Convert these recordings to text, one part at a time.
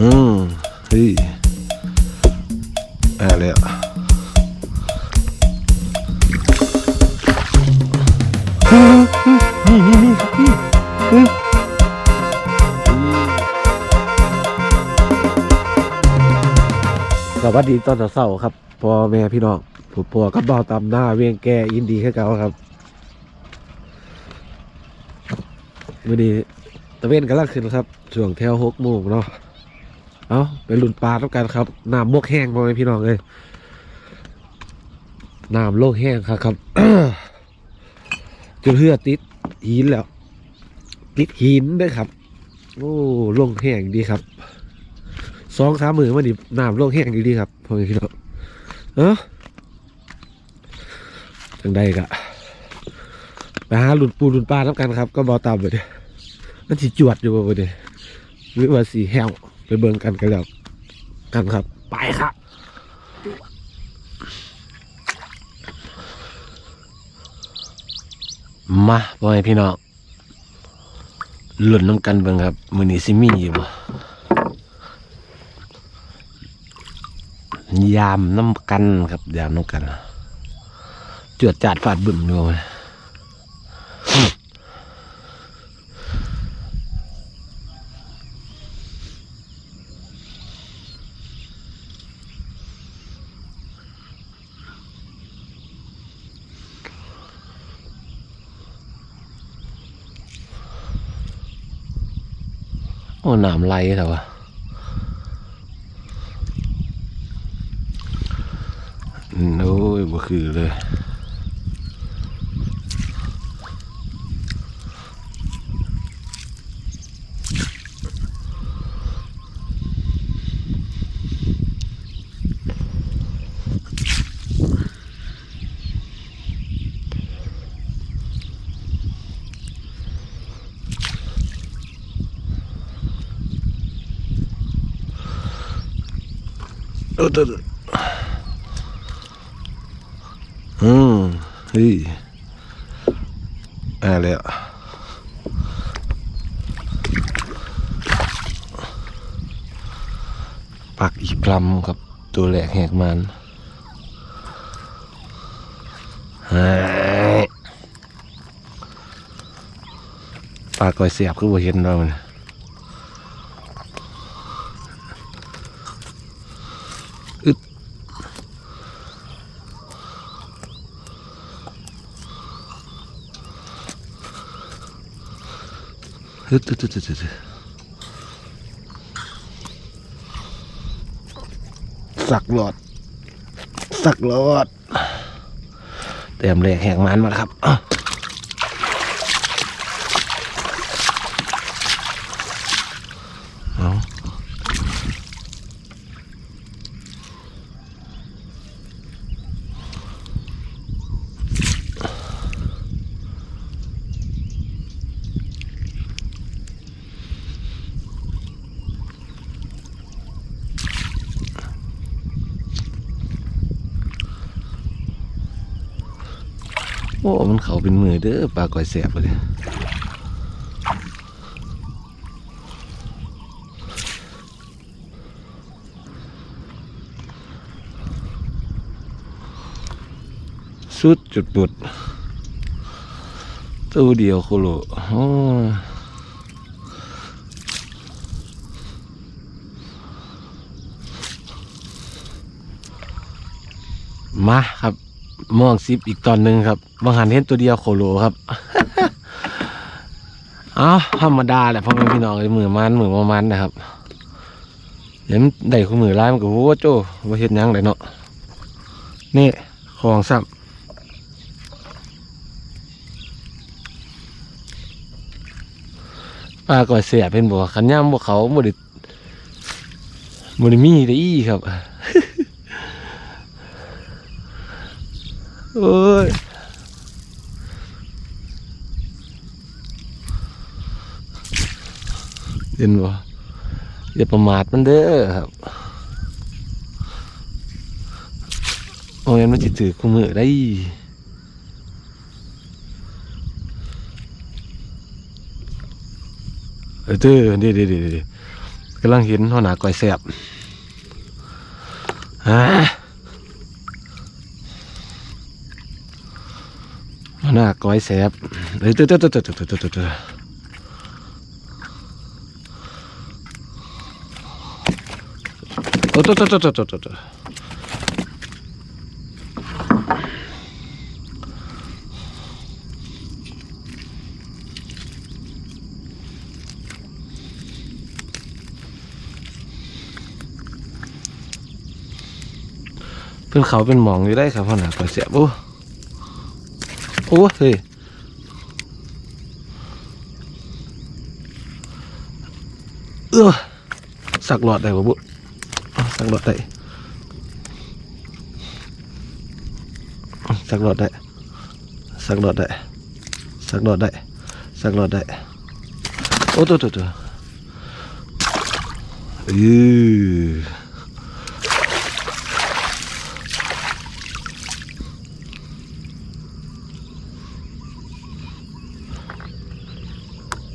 อืมเฮ้ยอะไรอะนี่นี่นี่ครับพี่อืมสวัสดีตอนเช้าๆครับพ่อแม่พี่น้องผู้ปัวกับเบาตำหน้าเวียงแก่ยินดีขึ้เก่าครับวันนี้ตะเวนกำลังขึ้นครับช่วงแถวหกโมงเนาะ เอาไปหลุนปลาแล้วกันครับน้ำมกแห้งมาไหมพี่น้องเลยน้ำโลกแห้งครับครับจนเหือติดหินแล้ว ติดหินด้วยครับ โอ้โลงแห้งดีครับสองสามมือมาดิน้ำโลกแห้งดีๆครับพ่อพี่น้องเออจังใดกะไปหาหลุนปูหลุนปลาแล้วกันครับ ก็บอตามไปเด้มันสิจวดอยู่บ่เด้หรือว่าสีแห้ว ไปเบิ่งกันกันแล้วกันครับ ไปครับมาพ่อแม่พี่น้องหล่นน้ำกันเบิ่งครับมือนี้ซิมีอยู่บ่ยามน้ำกันครับยามน้ำกัน จวดจาดฟาดบึ้มดูเลย โอ้หนามไหลแต่ว่าโอ้ยบ่คือเลย ออเอออืมเฮ้อะไรอะปักอีกลำครับ ตัวแหลกแหกมันเฮ้ปลาก่อยเสียบคือบ่เห็นเรามัน ดฮึดฮึดฮึดฮึดสักหลอด สักหลอด เต็มเลยแหงมันมาครับ โอ้ มันเขาเป็นมือเด้อปลาก่อยแสบเลยสุดจุดบุดตัวเดียวโคโลโอ้มาครับ ม่วงซิปอีกตอนหนึ่งครับบางหันเห็นตัวเดียวโคโลครับเอาธรรมดาแหละพ่อแม่พี่น้องเลยมือมันมือประมันนะครับเดี๋ยวมันได้คู่มือไล่มันก็โว้โจ้ว่าเห็นยังเลยเนาะนี่ของซ้ำปลาก่อยเสียเป็นบัวขันย่ำบัวเขาบไดิบไดิมีได้อีครับ โอ้ยเห็นบ่อย่าประมาทมันเด้อครับโอ้ยมันจะถือคู่มือได้เออเด้อเด้อเด้อเด้อเด้อกำลังเห็นหัวหน้าก้อยแสบอ่า หน้าก้อยแสบเฮ้ยตัวตัวตัวตัวตัวตัวตัอ้ตัวตัวตัวตัวตัวตัวเป็นเขาเป็นหมองอยู่ได้ครับพ่อหนาก้อยแสบบู้ Ủa, thì Ưa, Sạc lọt này của bụi. Ờ, sạc lọt đấy. Sạc lọt đấy. Sạc lọt đấy. Sạc lọt đấy. Sạc lọt đấy. Ô tô tô tô Ừ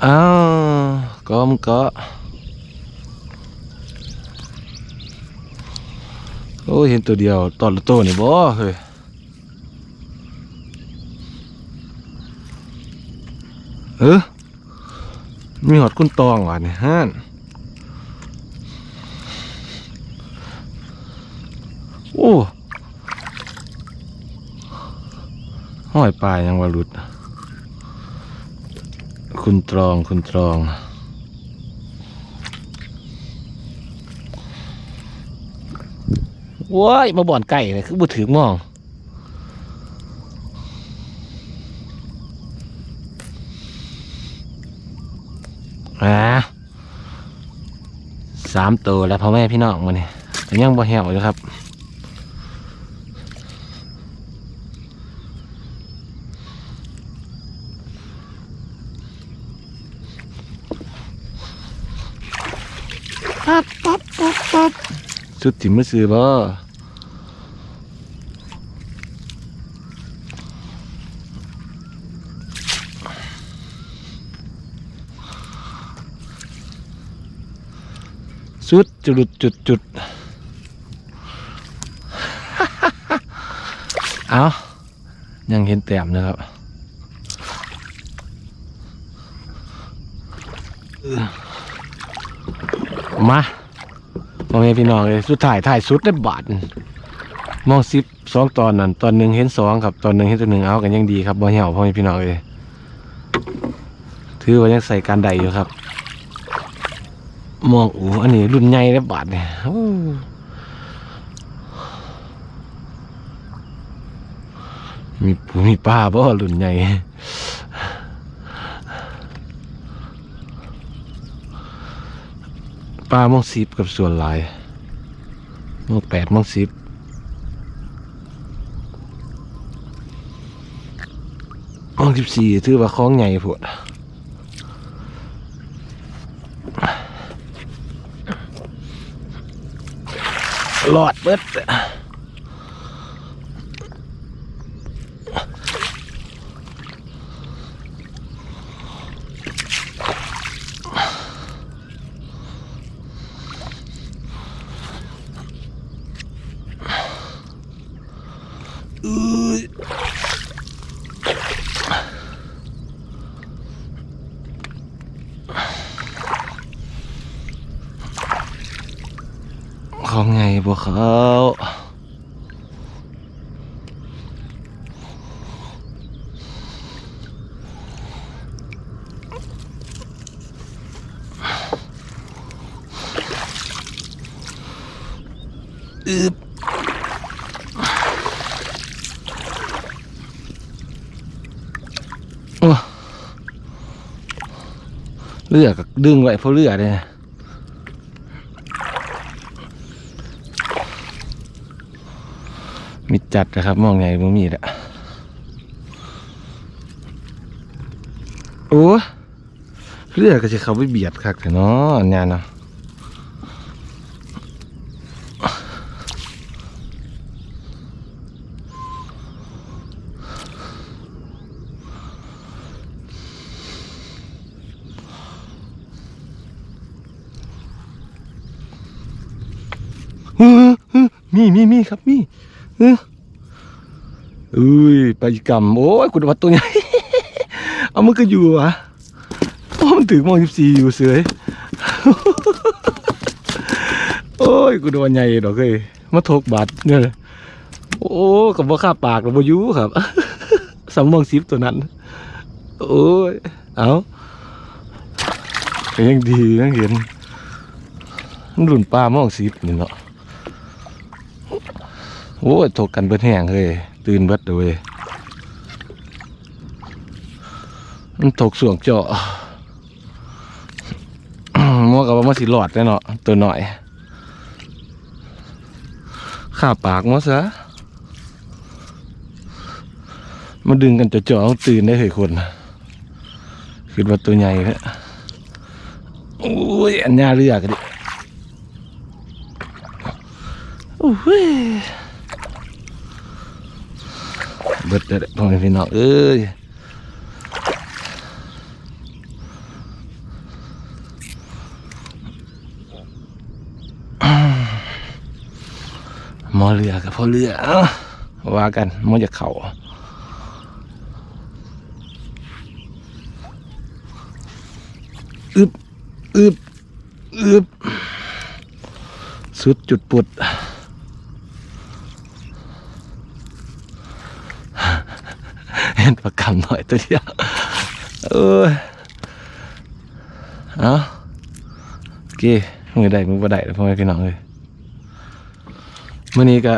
อดได้สักหลอดได้โอ้ตัวตัวตัวเอออ้าวก็มก็โอ้เห็นตัวเดียวตอนละตัวนี่บ่เฮ้ยเออมีหอดกุ้นตองว่ะนี่ยฮานโอ้ห้อยปลายยังว่าหลุด คุณตรองคุณตรอง ว้ายมาบ่อนไก่เลยคือบ่ถึงมอง อ่าสามตัวแล้วพ่อแม่พี่น้องมาเนี่ยแต่ยังบ่แหวอยู่ครับ ปั๊บปั๊บปั๊บปั๊บสุดถิ่มมือซื้อบ่สุดจุดจุดจุดเอายังเห็นแต้มนะครับเออ มาพ่อแม่พี่น้องเลยสุดท้ายถ่ายสุดได้บาทมองซิปสองตอนนั่นตอนหนึ่งเห็นสองครับตอนหนึ่งเห็นตัวหนึ่งเอากันยังดีครับบ่เหี่ยวพ่อแม่พี่น้องเลยถือว่ายังใส่การใดอยู่ครับ มองอูอันนี้รุ่นใหญ่ได้บาทเนี่ยมีปูมีป้าบ่รุ่นใหญ่ ปลามองสิบกับส่วนหลายมองแปดมองสิบมองสิบสี่ถือว่าคล้องใหญ่พวดหลอดเบิด Ui. Không ngày buộc khẩu Ướp ลือกก็ดึงไว้เพราะเลือดเลยมีจัดนะครับ มองไงบ่มีละโอ้เลือก็จะเขาไปเบียดคักแต่เนาะนเนี่ยเนาะ เออเออ มีมีมีครับมีเอออุ้ยไปกำโอ้ยกุดวัดตัวใหญ่เอามันก็อยู่วะโอ้มันถึงมองสิบสี่อยู่เสยโอ้ยกูโดนใหญ่ดอกเอ้ยมาทกบาดเนี่ยโอ้กับว่าข้าปากกับว่ายูครับสำมองซิปตัวนั้น โอ้ยเอายังดียังเห็นมันหลุนปลามองซิปนี่เนาะ โอ้ยถกกันเบิดแห้งเลยตื่นเบิดเลยมันถกส่วงเจาะมัวกับว่ามันสิหลอดแน่เนาะตัวหน่อยข้าปากมัวซะมาดึงกันจ่อๆเอาตื่นได้เหยคนคิดว่าตัวใหญ่แล้วโอ้ยอันยาเรือกันดิโอ้ย เบิดเด้พ่อแม่พี่น้องเอ้ยมอเรือกับพ่อเรือว่ากันมอจะเข่าอึบอึบอึบสุดจุดปุด เห็นประกำหน่อยตัวเดียวเออเอาโอเคมือใดมือบ่ได้แล้วพ่อแม่พี่น้องเลยมื่อนี้ก็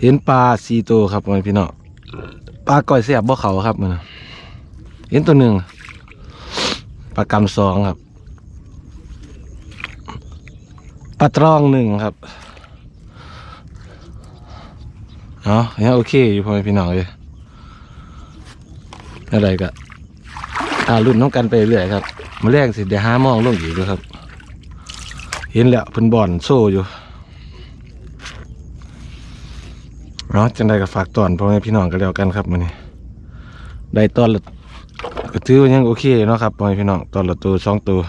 เห็นปลาสีตัวครับพ่อแม่พี่น้องปลาก้อยเสียบบ่เขาครับมันเห็นตัวหนึ่งปลากำสองครับปลาตรองหนึ่งครับเนาะยังโอเคอยู่พ่อแม่พี่น้องเลย อะไรก็ตารุ่นน้องกันไปเรื่อยครับมาแรกสิเดี๋ยวหามองลงอีกด้วยครับ เห็นแล้วเพิ่นบ่อนโซ่อยู่เนาะจังใดก็ฝากตอนพ่อแม่พี่น้องกันแล้วกันครับมื้อนี้ได้ตอนละก็ถือว่ายังโอเคเนาะครับพ่อแม่พี่น้องตอนละตัวสองตัว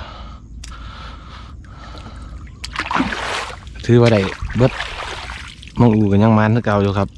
ถือว่าได้เบิดมองอูกันยังมันเก่าอยู่ครับ